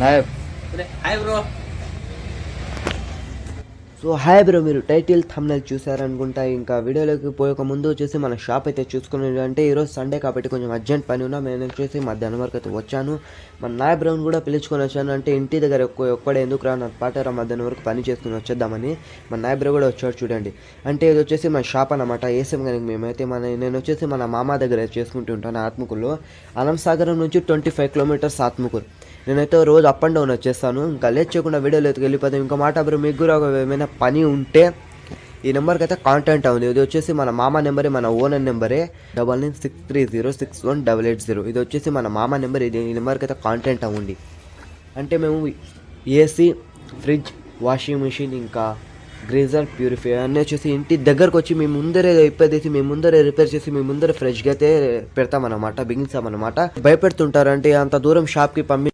Nayab hi bro so hi bro మీరు title thumbnail చూసారనుకుంటా ఇంకా వీడియోలోకి పోయక ముందు వచ్చేసి మన షాప్ అయితే చూసుకుని అంటే ఈరోజు సండే కాబట్టి కొంచెం అర్జెంట్ పని ఉన్నా నేను వచ్చేసి మధ్యాహ్నం వరకు అయితే వచ్చాను. మన నాయ బ్రౌన్ కూడా పిలుచుకొని వచ్చాను. అంటే ఇంటి దగ్గర ఒక్క ఒక్కడే ఎందుకు రా నా పాటరా మధ్యాహ్నం వరకు పని చేసుకుని వచ్చేద్దామని మన నాయ బ్రో కూడా వచ్చాడు చూడండి. అంటే ఇది వచ్చేసి మన షాప్ అనమాట ఏసీఎం కానీ మేమైతే మన నేను వచ్చేసి మన మామ దగ్గర చేసుకుంటూ ఉంటాను ఆత్మకూరులో. అనంసాగరం నుంచి ట్వంటీ ఫైవ్ కిలోమీటర్స్ ఆత్మకూరు. నేనైతే రోజు అప్ అండ్ డౌన్ వచ్చేస్తాను. ఇంకా లేట్ చేయకుండా వెళ్ళిపోతాం ఇంకా మాట బ్రో మీకు కూడా ఒక ఏమైనా పని ఉంటే ఈ నెంబర్కి అయితే కాంటాక్ట్ అవ్వండి. ఇది వచ్చేసి మన మామ నెంబరే మన ఓనర్ నెంబరే double nine six three zero six one double eight zero. ఇది వచ్చేసి మన మామ నెంబర్ ఇది ఈ నెంబర్కి అయితే కాంటాక్ట్ అవ్వండి. అంటే మేము ఏసీ ఫ్రిడ్జ్ వాషింగ్ మిషన్ ఇంకా గ్రీజర్ ప్యూరిఫై అన్నీ వచ్చేసి ఇంటి దగ్గరకు వచ్చి మేము ముందరే రిపేర్ చేసి మేము ముందరే రిపేర్ చేసి మేము ముందరే ఫ్రెష్గా అయితే పెడతామన్నమాట బిగించామన్నమాట. భయపెడుతుంటారు అంటే అంత దూరం షాప్కి పంపి